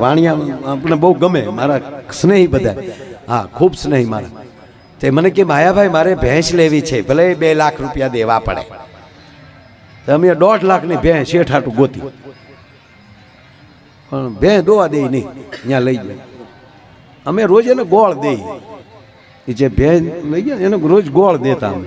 વાણિયા આપણે બહુ ગમે, મારા સ્નેહી બધા. હા, ખૂબ સ્નેહી મારા. તે મને કે, માયાભાઈ, મારે ભેંસ લેવી છે, ભલે બે લાખ રૂપિયા દેવા પડે. તો અમે દોઢ લાખની ભેંસ શેઠાટું ગોતી. પણ ભેં દોવા દે નહીં ત્યાં લઈ જાય અમે રોજ એને ગોળ દઈએ. જે ભેં લઈ ગયા એને રોજ ગોળ દેતા અમે.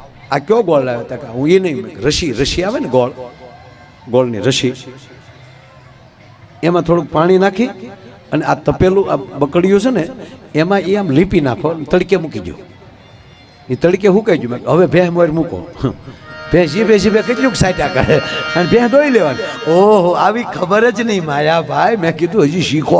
આ કયો ગોળ લાવ્યો? હતા કે હું એ નહીં રસી રસી આવે ને ગોળ ગોળની રસી એમાં થોડુંક પાણી નાખી અને આ તપેલું, આ બકડિયું છે ને, એમાં એ આમ લીપી નાખો તડકે મૂકી દો એ તડકે હુકાઈ ગયું હવે ભેં મોર મૂકો. ભેં જીભે જીભે કેટલુંક સાટ્યા કરે? અને ભેં ધોઈ લેવાની. ઓહો, આવી ખબર જ નહીં માયા ભાઈ. મેં કીધું, હજી શીખો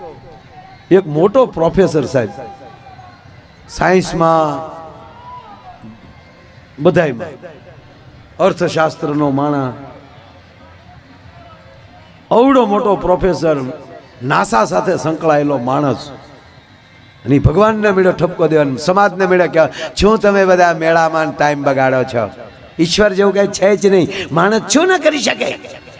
એક મોટો પ્રોફેસર સાહેબ. સાયન્સમાં બધાયમાં. અર્થશાસ્ત્રનો માણા અવડો મોટો પ્રોફેસર નાસા સાથે સંકળાયેલો માણસ. અને ભગવાનને મેળો ઠપકો દેવાનો સમાજને મેળો કે શું તમે બધા મેળામાં ટાઈમ બગાડો છો? ઈશ્વર જેવું કઈ છે જ નહીં. માણસ શું ન કરી શકે.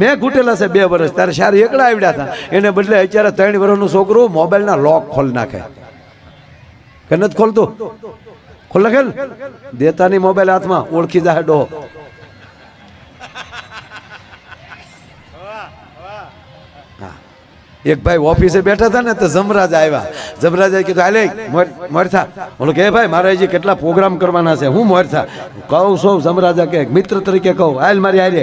મેં ઘૂંટેલા છે બે વર્ષ. ત્યારે સારી એકડા આવડ્યા હતા. એને બદલે અત્યારે ત્રણ વર્ષનું છોકરું મોબાઈલના લોક ખોલ નાખે. કે નથી ખોલતું? ખોલ નાખે? દેતાની મોબાઈલ હાથમાં. ઓળખી જાય ડો એક ભાઈ ઓફિસે બેઠા હતા ને, તો જમરાજ આવ્યા. જમરાજે કીધું, હાલે મોરથા. બોલો કે ભાઈ, મારે હજી કેટલા પ્રોગ્રામ કરવાના છે? હું મોરથા. કહું છું જમરાજા કે, મિત્ર તરીકે કહું. હાલ, મારી હારે.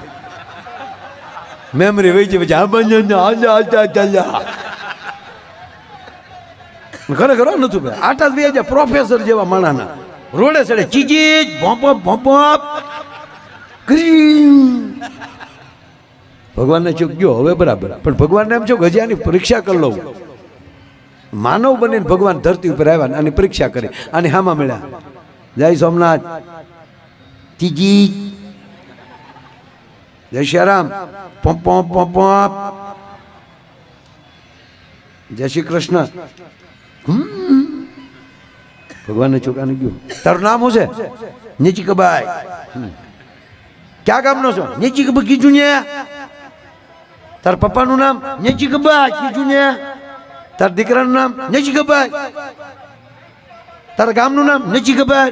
મેમરી વહી જાય આ બંને આજા આજા ચાલ્યા ખરેખર નતું ભાઈ. આટા બે પ્રોફેસર જેવા માણાના. રોડે સડે ચીજી ભોંપ ભોંપ ભગવાનને ચૂક ગયો, હવે બરાબર. પણ ભગવાનને એમ છો કે હજી આની પરીક્ષા કરી લઉં. માનવ બનીને ભગવાન ધરતી ઉપર આવ્યા અને પરીક્ષા કરી. આની હામાં મળ્યા. જય સોમનાથ. ચીજી જય શ્રીરામ પોંપ પોંપ પોંપ પોંપ જય શ્રી કૃષ્ણ હમ. ભગવાનને ચોકાને ગયું તારું નામ શું છે નીચી કબાઈ હમ. ક્યાં ગામનો છો નીચી કબાઈ કીધું ને તાર પપ્પાનું નામ નીચી કબાઈ કીધું ને તાર દીકરાનું નામ નીચી કબાઈ તારા ગામનું નામ નીચી કબાઈ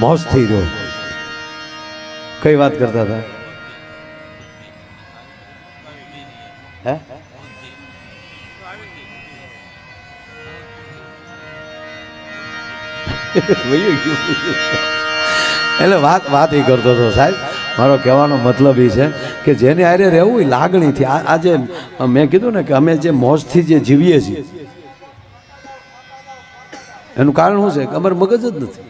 મોજથી રહ્યો. કઈ વાત કરતા હતા? હે? એટલે વાત વાત એ કરતો હતો સાહેબ. મારો કહેવાનો મતલબ એ છે કે જેને આરે રહેવું એ લાગણીથી આજે મેં કીધું ને કે અમે જે મોજથી જે જીવીએ છીએ. એનું કારણ શું છે? કે અમારે મગજ જ નથી.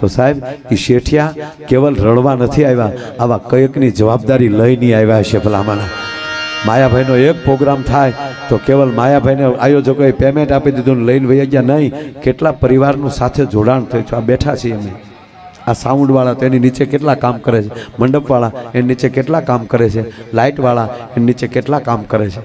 તો સાહેબ એ શેઠિયા કેવલ રડવા નથી આવ્યા, આવા કયકની જવાબદારી લઈને આવ્યા છે ભલામાના માયાભાઈનો એક પ્રોગ્રામ થાય તો કેવલ માયાભાઈને આયોજકોએ પેમેન્ટ આપી દીધું લઈને વહી ગયા નહીં. કેટલા પરિવારનું સાથે જોડાણ થયું છે? આ બેઠા છીએ અમે. આ સાઉન્ડવાળા તો એની નીચે કેટલા કામ કરે છે? મંડપવાળા એની નીચે કેટલા કામ કરે છે? લાઇટવાળા એની નીચે કેટલા કામ કરે છે?